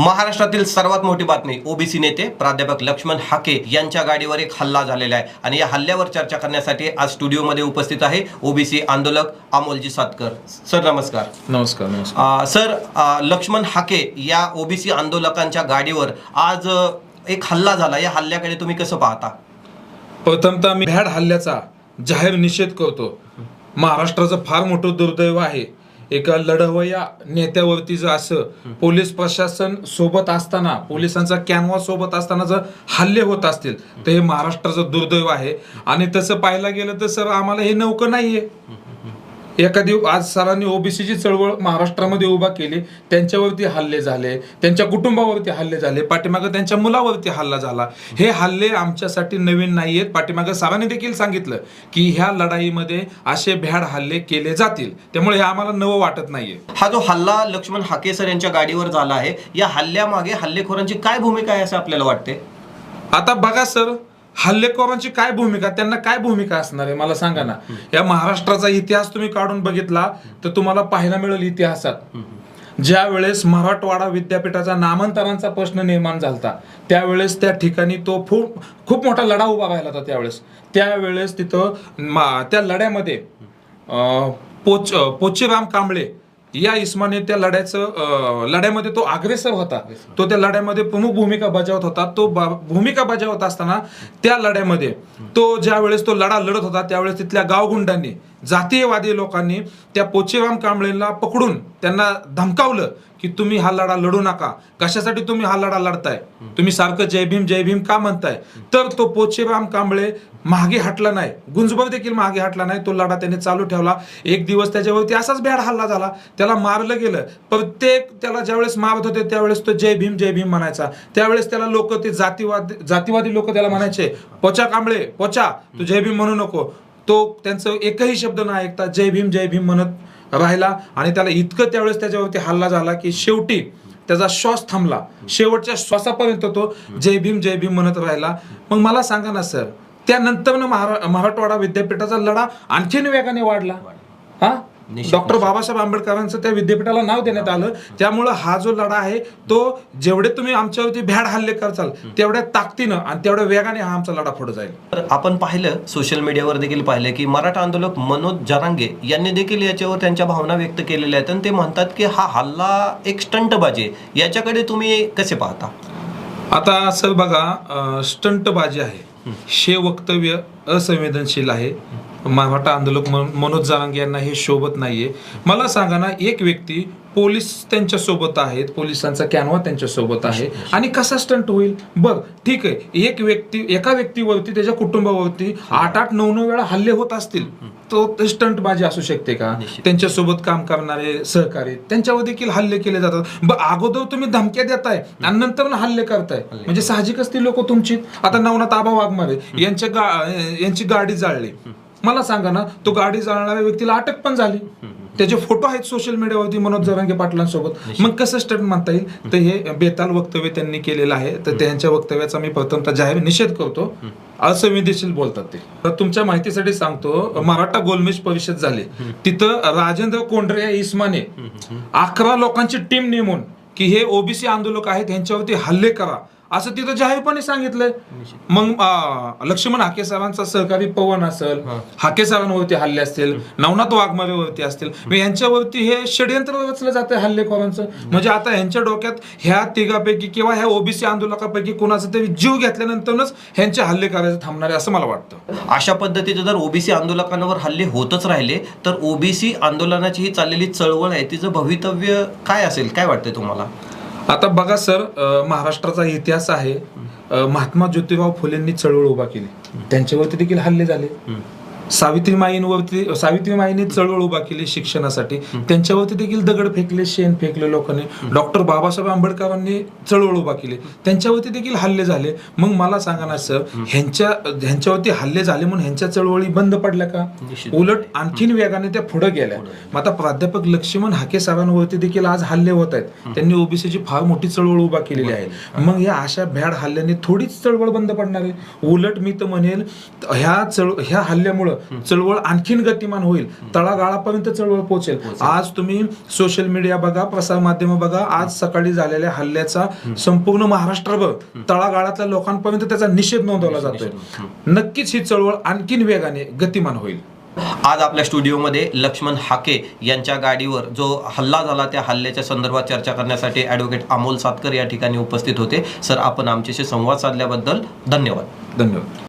महाराष्ट्रातील सर्वात मोठी बातमी ओबीसी नेते प्राध्यापक लक्ष्मण हाके यांच्या गाडीवर एक हल्ला झालेला आहे. आणि या हल्ल्यावर चर्चा करण्यासाठी आज स्टुडिओमध्ये उपस्थित आहे ओबीसी आंदोलक अमोलजी सातकर. सर नमस्कार. नमस्कार सर लक्ष्मण हाके या ओबीसी आंदोलकांच्या गाडीवर आज एक हल्ला झाला. या हल्ल्याकडे तुम्ही कसं पाहता? प्रथमतः मी भ्याड हल्ल्याचा जाहीर निषेध करतो. महाराष्ट्राचं फार मोठं दुर्दैव आहे. एका लढवया नेत्यावरती जर असं पोलीस प्रशासन सोबत असताना पोलिसांचा कॅनवा सोबत असताना जर हल्ले होत असतील तर हे महाराष्ट्राचं दुर्दैव आहे. आणि तसं पाहायला गेलं तर सर आम्हाला हे नौकं नाहीये. एखादी आज सरांनी ओबीसीची चळवळ महाराष्ट्रामध्ये उभा केली. त्यांच्यावरती हल्ले झाले. त्यांच्या कुटुंबावरती हल्ले झाले. पाठीमागं त्यांच्या मुलावरती हल्ला झाला. हे हल्ले आमच्यासाठी नवीन नाहीयेत. पाठीमागं सरांनी देखील सांगितलं की ह्या लढाईमध्ये असे भ्याड हल्ले केले जातील. त्यामुळे हे आम्हाला नवं वाटत नाहीये. हा जो हल्ला लक्ष्मण हाके सर यांच्या गाडीवर झाला आहे या हल्ल्यामागे हल्लेखोरांची काय भूमिका आहे असं आपल्याला वाटते आता बघा सर हल्लेखोरांची काय भूमिका त्यांना काय भूमिका असणार आहे? मला सांगा ना. या महाराष्ट्राचा इतिहास तुम्ही काढून बघितला तर तुम्हाला पाहायला मिळेल इतिहासात. ज्या वेळेस मराठवाडा विद्यापीठाचा नामांतरांचा प्रश्न निर्माण झाला त्यावेळेस त्या ठिकाणी तो खूप खूप मोठा लढा उभा राहिला होता त्यावेळेस. त्यावेळेस तिथं मा- त्या लढ्यामध्ये पोच पोचीराम कांबळे या इस्माने त्या लढ्याचं लढ्यामध्ये तो अग्रेसर होता. तो त्या लढ्यामध्ये प्रमुख भूमिका बजावत होता. तो भूमिका बजावत असताना त्या लढ्यामध्ये तो ज्या वेळेस तो लढा लढत होता त्यावेळेस तिथल्या गावगुंडांनी जातीयवादी लोकांनी त्या पोचेराम कांबळेला पकडून त्यांना धमकावलं की तुम्ही हा लढा लढू नका. कशासाठी तुम्ही हा लढा लढताय? तुम्ही सारखं जय भीम जय भीम का म्हणताय? तर तो पोचेराम कांबळे मागे हटला नाही. गुंजबर देखील मागे हटला नाही. तो लढा त्याने चालू ठेवला. एक दिवस त्याच्यावरती असाच भ्याड हल्ला झाला. त्याला मारलं गेलं. प्रत्येक त्याला ज्यावेळेस मारत होते त्यावेळेस तो जय भीम जय भीम म्हणायचा. त्यावेळेस त्याला लोक ते जातीवाद जातीवादी लोक त्याला म्हणायचे पोचा कांबळे पोचा. तू जय भीम म्हणू नको. तो त्यांचं एकही शब्द न ऐकता जय भीम जय भीम म्हणत राहिला आणि त्याला इतकं त्यावेळेस त्याच्यावरती हल्ला झाला की शेवटी त्याचा श्वास थांबला. शेवटच्या श्वासापर्यंत तो जय भीम जय भीम म्हणत राहिला. मग मला सांगा ना सर त्यानंतर महारा मराठवाडा विद्यापीठाचा लढा आणखीन वेगाने वाढला? हा? डॉक्टर बाबासाहेब आंबेडकरांचं त्या विद्यापीठाला नाव देण्यात आलं. त्यामुळं हा जो लढा आहे तो जेवढे तुम्ही आमच्यावरती भ्याड हल्ले करचाल तेवढ्या ताकदीनं आणि तेवढ्या वेगाने हा आमचा लढा पुढे जाईल. तर आपण पाहिलं सोशल मीडियावर देखील पाहिलं की मराठा आंदोलक मनोज जरांगे यांनी देखील याच्यावर त्यांच्या भावना व्यक्त केलेल्या आहेत आणि ते म्हणतात की हा हल्ला एक स्टंटबाजी आहे. याच्याकडे तुम्ही कसे पाहता? आता सर बघा स्टंटबाजी आहे. हे वक्तव्य असंवेदनशील आहे. मराठा आंदोलक मन- मनोज जारांगे यांना हे शोभत नाहीये. मला सांगा ना एक व्यक्ती पोलीस त्यांच्यासोबत आहेत पोलिसांचा कॅनवा त्यांच्यासोबत आहे आणि कसा स्टंट होईल? बघ ठीक आहे एक व्यक्ती एका व्यक्तीवरती त्याच्या कुटुंबावरती आठ आठ नऊ नऊ वेळा हल्ले होत असतील. तो स्टंटबाजी असू शकते का. त्यांच्यासोबत काम करणारे सहकारी त्यांच्यावर देखील हल्ले केले जातात. ब अगोदर तुम्ही धमक्या देताय आणि नंतर हल्ले करताय. म्हणजे साहजिकच ती लोक तुमची. आता नवनाथ आबा वाघमारे यांच्या गा यांची गाडी जाळली. मला सांगा ना तो गाडी जाळणाऱ्या व्यक्तीला अटक पण झाली. त्याचे फोटो आहेत सोशल मीडियावरती मनोज जरांगे पाटलांसोबत. मग कसं स्टंट म्हणता येईल? तर हे बेताल वक्तव्य त्यांनी केलेलं आहे. तर त्यांच्या वक्तव्याचा मी प्रथमतः जाहीर निषेध करतो. असंवेदनशील बोलतात ते. तर तुमच्या माहितीसाठी सांगतो मराठा गोलमेज परिषद झाली. तिथं राजेंद्र कोंढरे या इस्माने अकरा लोकांची टीम नेमून की हे ओबीसी आंदोलक आहेत यांच्यावरती हल्ले करा. असं तिथं जाहीरपणे सांगितलंय. मग लक्ष्मण हाके सरांचा सहकारी पवन असेल हाके सरांवरती हल्ले असतील नवनाथ वाघमारेवरती असतील यांच्यावरती हे षडयंत्र रचलं जातं हल्लेखोरांचं म्हणजे आता यांच्या डोक्यात ह्या तिघापैकी किंवा ह्या ओबीसी आंदोलकापैकी कोणाचा तरी जीव घेतल्यानंतरच ह्यांचे हल्ले करायचे थांबणार आहे असं मला वाटतं. अशा पद्धतीचे जर ओबीसी आंदोलकांवर हल्ले होतच राहिले तर ओबीसी आंदोलनाची ही चाललेली चळवळ आहे तिचं भवितव्य काय असेल? काय वाटतंय तुम्हाला? आता बघा सर महाराष्ट्राचा इतिहास आहे. महात्मा ज्योतिराव फुलेंनी चळवळ उभा केली. त्यांच्यावरती देखील हल्ले झाले. सावित्रीमाईंवरती सावित्रीमाईंनी चळवळ उभा केली शिक्षणासाठी. त्यांच्यावरती देखील दगड फेकले शेण फेकले लोकांनी. डॉक्टर बाबासाहेब आंबेडकरांनी चळवळ उभा केली. त्यांच्यावरती देखील हल्ले झाले. मग मला सांगा ना सर ह्यांच्या ह्यांच्यावरती हल्ले झाले म्हणून ह्यांच्या चळवळी बंद पडल्या का. उलट आणखीन वेगाने त्या पुढे गेल्या. मग आता प्राध्यापक लक्ष्मण हाके सरांवरती देखील आज हल्ले होत आहेत. त्यांनी ओबीसीची फार मोठी चळवळ उभा केलेली आहे. मग या अशा भ्याड हल्ल्याने थोडीच चळवळ बंद पडणार आहे? उलट मी तर म्हणेल ह्या चळ ह्या हल्ल्यामुळं चळवळ आणखीन गतिमान होईल. तळागाळापर्यंत चळवळ पोहोचेल आज तुम्ही सोशल मीडिया बघा प्रसार माध्यम बघा. आज सकाळी झालेल्या हल्ल्याचा संपूर्ण महाराष्ट्रभर तळागाळातल्या लोकांपर्यंत त्याचा निषेध नोंदवला जातोय. नक्कीच ही चळवळ आणखीन वेगाने गतिमान होईल. आज आपल्या स्टुडिओमध्ये लक्ष्मण हाके यांच्या गाडीवर जो हल्ला झाला त्या हल्ल्याच्या संदर्भात चर्चा करण्यासाठी ॲडव्होकेट अमोल सातकर या ठिकाणी उपस्थित होते. सर आपण आमच्याशी संवाद साधल्याबद्दल धन्यवाद. धन्यवाद.